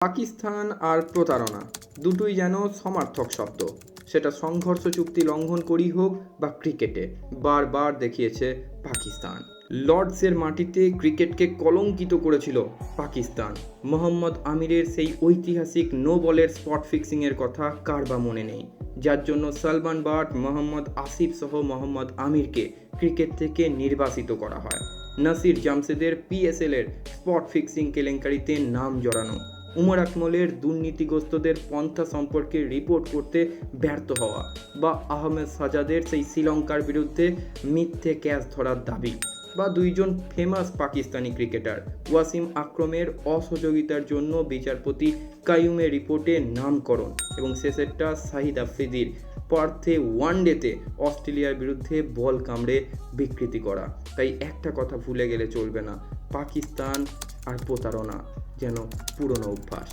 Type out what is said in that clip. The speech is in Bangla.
পাকিস্তান আর প্রতারণা, দুটোই যেন সমার্থক শব্দ। সেটা সংঘর্ষ চুক্তি লঙ্ঘন করি হোক বা ক্রিকেটে, বারবার দেখিয়েছে পাকিস্তান। লর্ডসের মাটিতে ক্রিকেটকে কলঙ্কিত করেছিল পাকিস্তান। মোহাম্মদ আমিরের সেই ঐতিহাসিক নো বলের স্পট ফিক্সিংয়ের কথা কার বা মনে নেই? যার জন্য সালমান বাট, মোহাম্মদ আসিফ সহ মোহাম্মদ আমিরকে ক্রিকেট থেকে নির্বাসিত করা হয়। নাসির জামশেদের পিএসএল এর স্পট ফিক্সিং কেলেঙ্কারিতে নাম জড়ানো। উমর আকমলের দুর্নীতিগ্রস্তদের পন্থা সম্পর্কে রিপোর্ট করতে ব্যর্থ হওয়া বা আহমেদ সাজাদের সেই শ্রীলঙ্কার বিরুদ্ধে মিথ্যে ক্যাচ ধরার দাবি বা দুইজন ফেমাস পাকিস্তানি ক্রিকেটার ওয়াসিম আক্রমের অসহযোগিতার জন্য বিচারপতি কায়ুমের রিপোর্টে নামকরণ এবং শেষেরটা শাহিদ আফ্রিদির পার্থে ওয়ানডেতে অস্ট্রেলিয়ার বিরুদ্ধে বল কামড়ে বিকৃতি করা। তাই একটা কথা ভুলে গেলে চলবে না, পাকিস্তান আর প্রতারণা। যেন পুরনো অভ্যাস